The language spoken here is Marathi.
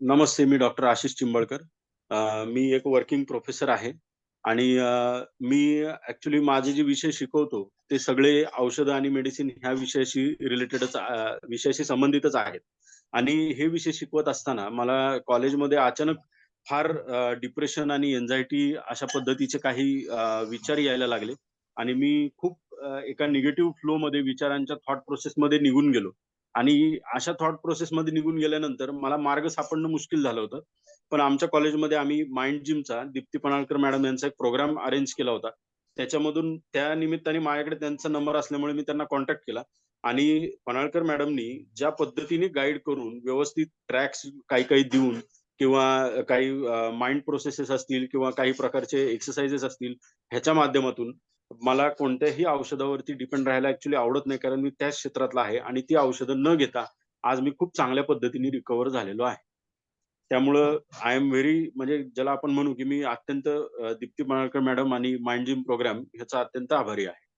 नमस्ते, मी डॉक्टर आशिष चिंबळकर. मी एक वर्किंग प्रोफेसर आहे आणि मी ऍक्च्युली माझे जे विषय शिकवतो, ते सगळे औषधं आणि मेडिसिन ह्या विषयाशी रिलेटेडच विषयाशी संबंधितच आहेत. आणि हे विषय शिकवत असताना मला कॉलेजमध्ये अचानक फार डिप्रेशन आणि एन्झायटी अशा पद्धतीचे काही विचार यायला लागले आणि मी खूप एका निगेटिव्ह फ्लो मध्ये विचारांच्या थॉट प्रोसेसमध्ये निघून गेलो. आणि अशा थॉट प्रोसेसमध्ये निघून गेल्यानंतर मला मार्ग सापडणं मुश्किल झालं होतं. पण आमच्या कॉलेजमध्ये आम्ही माइंड जिमचा दीप्ती पणाळकर मॅडम यांचा एक प्रोग्राम अरेंज केला होता. त्याच्यामधून त्या निमित्ताने माझ्याकडे त्यांचा नंबर असल्यामुळे मी त्यांना कॉन्टॅक्ट केला आणि पणाळकर मॅडमनी ज्या पद्धतीने गाईड करून व्यवस्थित ट्रॅक्स काही-काही देऊन किंवा काही माइंड प्रोसेसेस असतील किंवा काही प्रकारचे एक्सरसाइजेस असतील, ह्याच्या माध्यमातून मला कोणत्याही औषधावरती डिपेंड राहायला ऍक्च्युली आवडत नाही. कारण मी त्याच क्षेत्रातला आहे आणि ती औषधं न घेता आज मी खूप चांगल्या पद्धतीने रिकव्हर झालेलो आहे. त्यामुळं आय एम व्हेरी म्हणजे ज्याला आपण म्हणू, की मी अत्यंत दीप्ती पणाळकर मॅडम आणि माइंड जिम प्रोग्राम ह्याचा अत्यंत आभारी आहे.